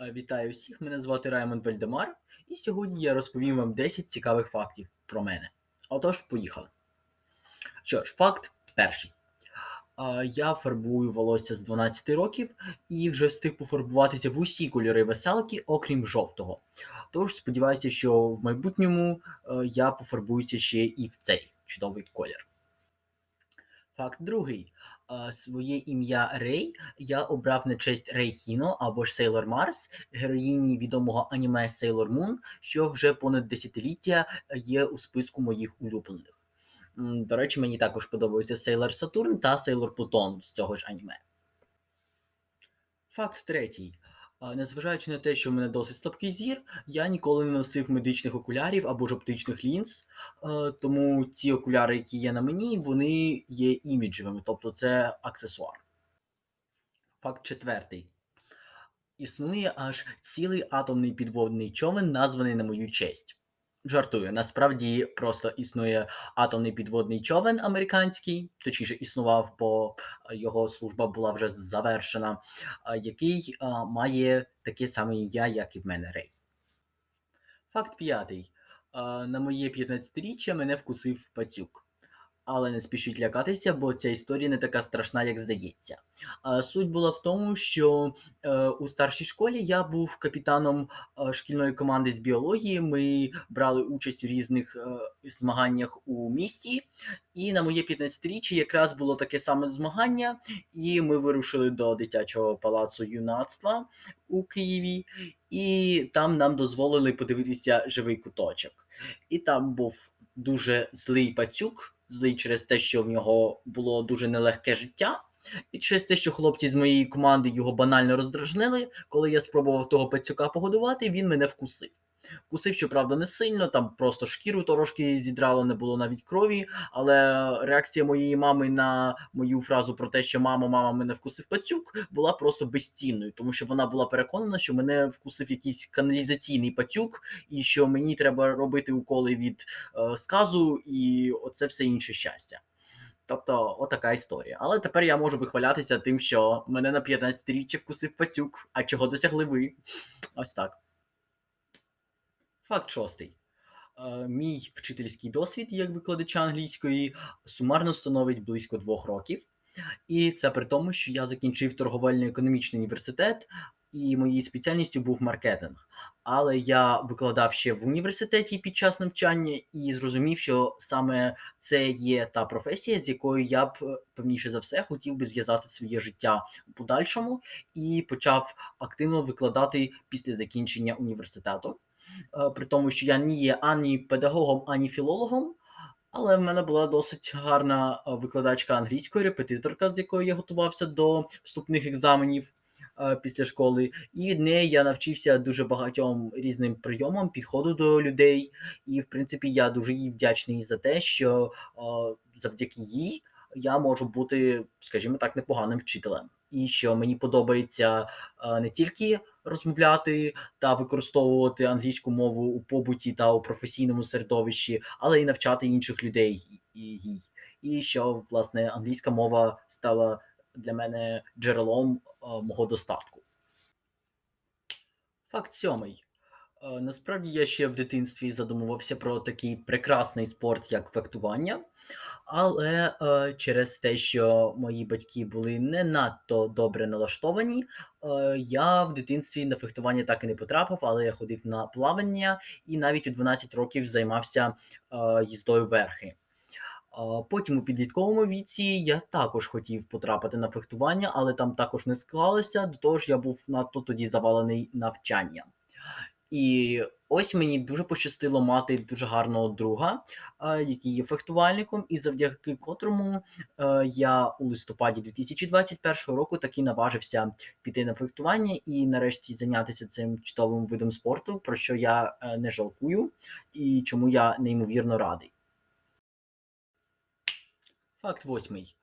Е, Вітаю всіх, мене звати Раймонд Вальдемар, і сьогодні я розповім вам 10 цікавих фактів про мене. Отож, поїхали. Що ж, факт перший. Е, Я фарбую волосся з 12 років і вже встиг пофарбуватися в усі кольори веселки, окрім жовтого. Тож сподіваюся, що в майбутньому е, я пофарбуюся ще і в цей чудовий колір. Факт другий. Своє ім'я Рей я обрав на честь Рей Хіно або ж Сейлор Марс, героїні відомого аніме Sailor Moon, що вже понад десятиліття є у списку моїх улюблених. До речі, мені також подобаються Сейлор Сатурн та Сейлор Плутон з цього ж аніме. Факт третій. Незважаючи на те, що в мене досить слабкий зір, я ніколи не носив медичних окулярів або ж оптичних лінз, тому ці окуляри, які є на мені, вони є іміджевими, тобто це аксесуар. Факт четвертий. Існує аж цілий атомний підводний човен, названий на мою честь. Жартую, насправді просто існує атомний підводний човен американський, точніше існував, бо е, його служба була вже завершена, е, який е, має таке саме ім'я, як і в мене Рей. Факт п'ятий. На моє 15-річчя мене вкусив пацюк. Але не спішіть лякатися, бо ця історія не така страшна, як здається. Суть була в тому, що е, у старшій школі я був капітаном е, шкільної команди з біології. Ми брали участь у різних е, змаганнях у місті, і на моє 15-річчя якраз було таке саме змагання, і ми вирушили до дитячого палацу юнацтва у Києві, і там нам дозволили подивитися живий куточок. І там був дуже злий пацюк, злий через те, що в нього було дуже нелегке життя, і через те, що хлопці з моєї команди його банально роздражнили, коли я спробував того пацюка погодувати, він мене вкусив. Вкусив, щоправда, не сильно, там просто шкіру трошки зідрало, не було навіть крові. Але реакція моєї мами на мою фразу про те, що мама, мама мене вкусив пацюк, була просто безцінною, тому що вона була переконана, що мене вкусив якийсь каналізаційний пацюк, і що мені треба робити уколи від е, сказу, і оце все інше щастя. Тобто, отака історія. Але тепер я можу вихвалятися тим, що мене на 15-річчя вкусив пацюк, а чого досягли ви? Ось так. Факт шостий. Е, Мій вчительський досвід як викладача англійської сумарно становить близько двох років. І це при тому, що я закінчив торговельно-економічний університет, і моєю спеціальністю був маркетинг. Але я викладав ще в університеті під час навчання і зрозумів, що саме це є та професія, з якою я б е, певніше за все хотів би зв'язати своє життя у подальшому, і почав активно викладати після закінчення університету. Е, При тому, що я не є ані педагогом, ані філологом. Але в мене була досить гарна е, викладачка англійської, репетиторка, з якою я готувався до вступних екзаменів е, після школи. І від неї я навчився дуже багатьом різним прийомам, підходу до людей. І, в принципі, я дуже їй вдячний за те, що завдяки їй я можу бути, скажімо так, непоганим вчителем. І що мені подобається не тільки розмовляти та використовувати англійську мову у побуті та у професійному середовищі, але і навчати інших людей їй. І що власне англійська мова стала для мене джерелом е, мого достатку. Факт сьомий. Е, Насправді я ще в дитинстві задумувався про такий прекрасний спорт, як фехтування, але е, через те, що мої батьки були не надто добре налаштовані, е, я в дитинстві на фехтування так і не потрапив, але я ходив на плавання і навіть у 12 років займався е, їздою верхи. А, Потім у підлітковому віці я також хотів потрапити на фехтування, але там також не склалося. До того ж, я був надто тоді завалений навчанням. І ось мені дуже пощастило мати дуже гарного друга, е, який є фехтувальником, і завдяки котрому е, я у листопаді 2021 року таки наважився піти на фехтування і нарешті зайнятися цим чудовим видом спорту, про що я е, не жалкую і чому я неймовірно радий. Факт восьмий,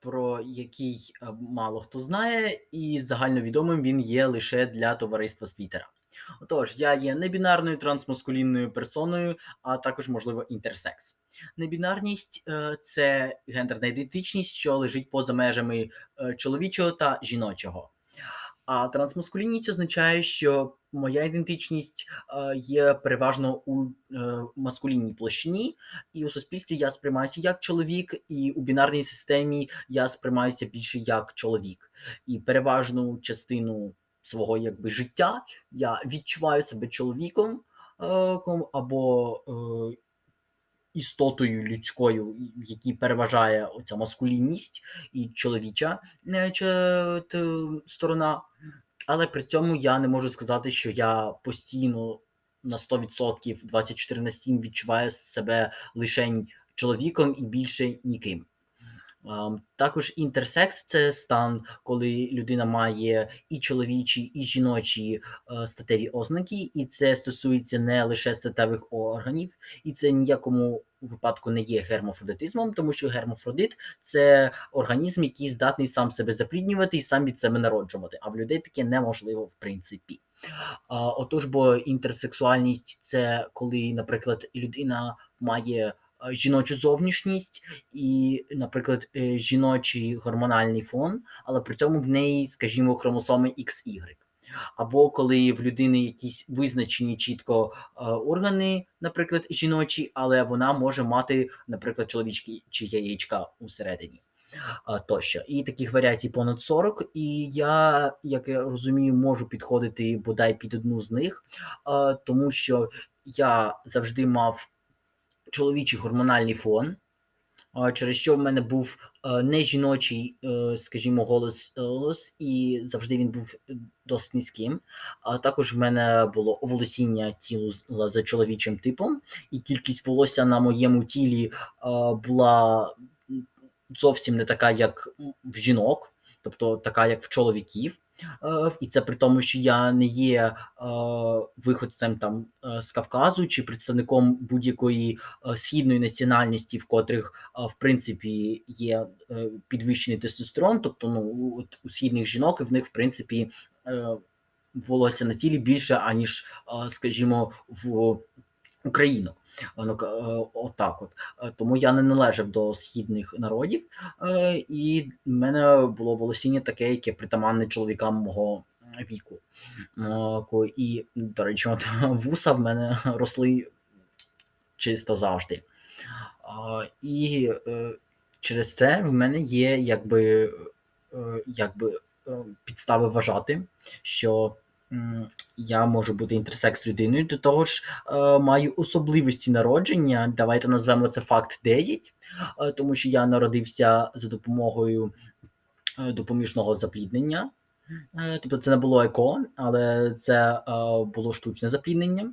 про який мало хто знає, і загальновідомим він є лише для товариства з Твіттера. Отож, я є небінарною трансмаскулінною персоною, а також, можливо, інтерсекс. Небінарність е, це гендерна ідентичність, що лежить поза межами е, чоловічого та жіночого. А трансмаскулінність означає, що моя ідентичність, е, є переважно у, маскулінній площині, і у суспільстві я сприймаюся як чоловік, і у бінарній системі я сприймаюся більше як чоловік. І переважну частину свого якби життя я відчуваю себе чоловіком, е, або, е, істотою людською, в переважає оця маскулінність і чоловіча, е, сторона. Але при цьому я не можу сказати, що я постійно на 100% 24 на 7 відчуваю себе лишень чоловіком і більше ніким. Також інтерсекс- це стан, коли людина має і чоловічі, і жіночі, е, статеві ознаки, і це стосується не лише статевих органів, і це ні в якому випадку не є гермафродитизмом, тому що гермафродит- це організм, який здатний сам себе запліднювати і сам від себе народжувати, а в людей таке неможливо в принципі. Отож, бо інтерсексуальність- це коли, наприклад, людина має, жіночу зовнішність і, наприклад, е, жіночий гормональний фон, але при цьому в неї, скажімо, хромосоми XY. Або коли в людини якісь визначені чітко, е, органи, наприклад, жіночі, але вона може мати, наприклад, чоловічі яєчка усередині, тощо. І таких варіацій понад 40, і я, як я розумію, можу підходити бодай під одну з них, тому що я завжди мав чоловічий гормональний фон, через що в мене був, е, не жіночий, е, скажімо, голос голос, і завжди він був досить низьким. А також в мене було волосіння тіла за чоловічим типом, і кількість волосся на моєму тілі, була, зовсім не така, як, в жінок, тобто така, як в чоловіків. Е, і це при тому, що я не є, е, виходцем там, е, з Кавказу чи представником будь-якої, східної національності, в котрих, в принципі, є, підвищений тестостерон. Тобто, ну, от у східних жінок, і в них, в принципі, волосся на тілі більше, аніж, скажімо, в українок. К е, отак от. Е, тому я не належав до східних народів, е, і в мене було волосіння таке, яке притаманне чоловікам мого віку. І, до речі, от вуса в мене росли чисто завжди. І, через це в мене є якби, якби, підстави вважати, що, я можу бути інтерсекс-людиною. До того ж, е, маю особливості народження, давайте назвемо це факт 9, е, тому що я народився за допомогою, е, допоміжного запліднення. Тобто це не було ЕКО, але це, було штучне запліднення.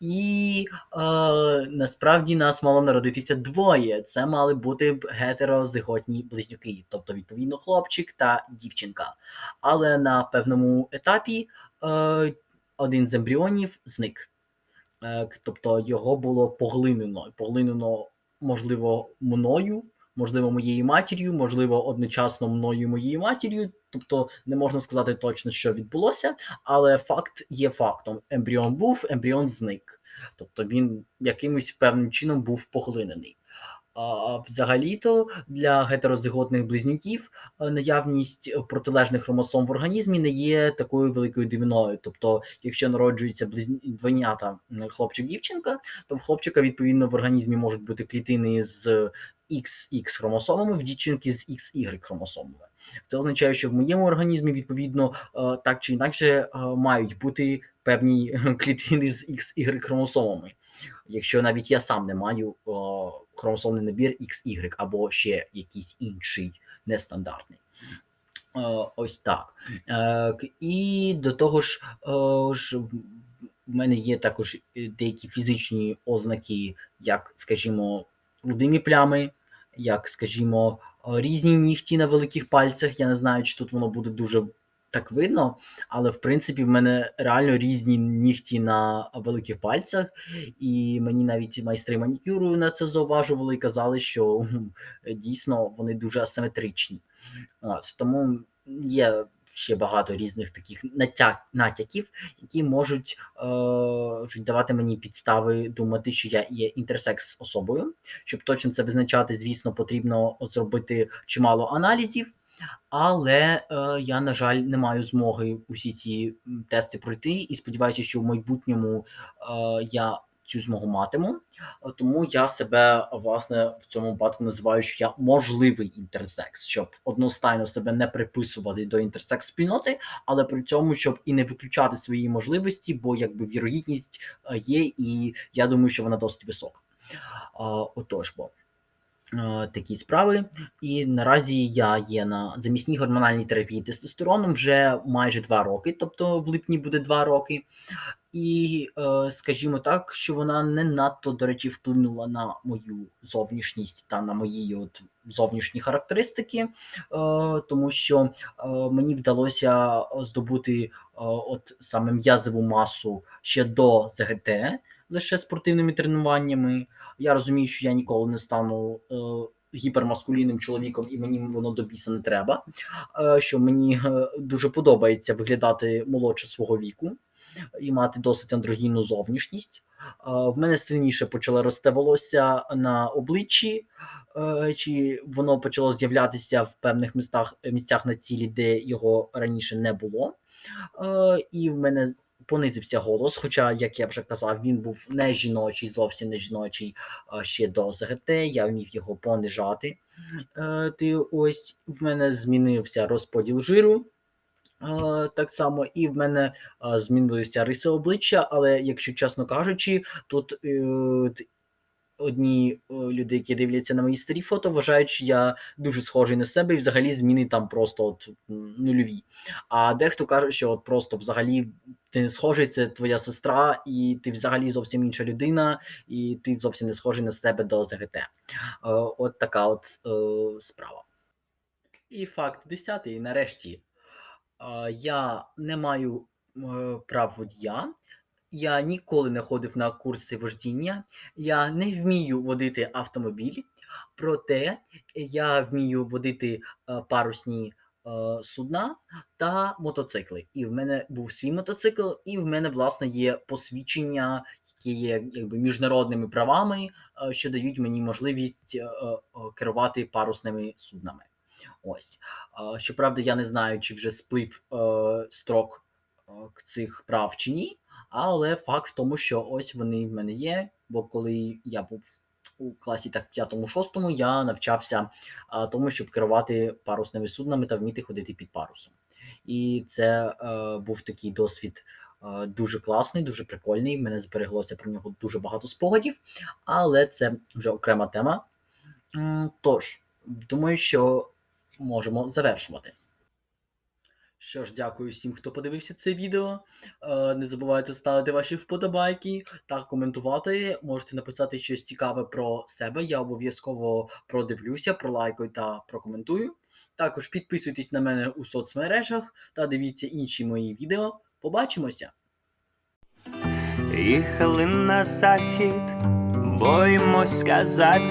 І, е, насправді нас мало народитися двоє. Це мали бути гетерозиготні близнюки, тобто, відповідно, хлопчик та дівчинка. Але на певному етапі, один з ембріонів зник. Е, тобто його було поглинено. Поглинено, можливо, мною, можливо, моєю матір'ю, можливо, одночасно мною моєю матір'ю. Тобто не можна сказати точно, що відбулося, але факт є фактом: ембріон був, ембріон зник. Тобто він якимось певним чином був поглинений. Взагалі-то для гетерозиготних близнюків, е, наявність протилежних хромосом в організмі не є такою великою дивиною. Тобто, якщо народжуються близню двойнята, хлопчик-дівчинка, то в хлопчика, відповідно, в організмі можуть бути клітини з XX хромосомами, в дівчинки з XY хромосомами. Це означає, що в моєму організмі, відповідно, е, так чи інакше, е, мають бути певні клітини з XY хромосомами. Якщо навіть я сам не маю, хромосомний набір XY або ще якийсь інший нестандартний. Е, ось так. Е, і до того ж, е, в мене є також, деякі фізичні ознаки, як, скажімо, родимі плями, як, скажімо, різні нігті на великих пальцях. Я не знаю, чи тут воно буде дуже так видно, але в принципі в мене реально різні нігті на великих пальцях, і мені навіть майстри манікюру на це зауважували і казали, що, дійсно вони дуже асиметричні. От, тому є ще багато різних таких натя натяків, які можуть, е, давати мені підстави думати, що я є інтерсекс-особою. Щоб точно це визначати, звісно, потрібно зробити чимало аналізів. Але, е, я, на жаль, не маю змоги усі ці, тести пройти і сподіваюся, що в майбутньому, е, я цю змогу матиму. Е, тому я себе, власне, в цьому випадку називаю, що я можливий інтерсекс, щоб одностайно себе не приписувати до інтерсекс-спільноти, але при цьому, щоб і не виключати свої можливості, бо якби вірогідність, е, є, і я думаю, що вона досить висока. А, отож бо. Е, такі справи. І наразі я є на замісній гормональній терапії тестостероном вже майже 2 роки, тобто в липні буде 2 роки. І, е, скажімо так, що вона не надто, до речі, вплинула на мою зовнішність та на мої от зовнішні характеристики, е, тому що, мені вдалося здобути, от саме м'язову масу ще до ЗГТ, лише спортивними тренуваннями. Я розумію, що я ніколи не стану, е, гіпермаскулінним чоловіком, і мені воно до біса не треба. Е, що мені, е, дуже подобається виглядати молодше свого віку і мати досить андрогінну зовнішність. В мене сильніше почало рости волосся на обличчі, чи воно почало з'являтися в певних містах місцях на тілі, де його раніше не було. І в мене понизився голос, хоча, як я вже казав, він був не жіночий, зовсім не жіночий, ще до ЗГТ, я вмів його понижати. Е, ти ось в мене змінився розподіл жиру. Е, так само і в мене, е, змінилися риси обличчя, але якщо чесно кажучи, тут, одні, люди, які дивляться на мої старі фото, вважають, що я дуже схожий на себе, і взагалі зміни там просто от, нульові. А дехто каже, що от просто взагалі ти схожий, це твоя сестра, і ти взагалі зовсім інша людина, і ти зовсім не схожий на себе до ЗГТ. Е, от така от, е, справа. І факт 10. Нарешті, я не маю, е, прав водія, я ніколи не ходив на курси вождіння, я не вмію водити автомобіль, проте я вмію водити, е, парусні, е, судна та мотоцикли. І в мене був свій мотоцикл, і в мене, власне, є посвідчення, які є якби міжнародними правами, е, що дають мені можливість, е, е, керувати парусними суднами. Ось. Щоправда, я не знаю, чи вже сплив, е, строк, е, цих прав чи ні, але факт в тому, що ось вони в мене є, бо коли я був у класі так 5-6, я навчався, тому, щоб керувати парусними суднами та вміти ходити під парусом. І це, е, був такий досвід, е, дуже класний, дуже прикольний. Мене збереглося про нього дуже багато спогадів, але це вже окрема тема. Тож, думаю, що можемо завершувати. Що ж, дякую всім, хто подивився це відео. Е, не забувайте ставити ваші вподобайки та коментувати. Можете написати щось цікаве про себе. Я обов'язково продивлюся, пролайкаю та прокоментую. Також підписуйтесь на мене у соцмережах та дивіться інші мої відео. Побачимося! Їхали на захід, боїмось сказати.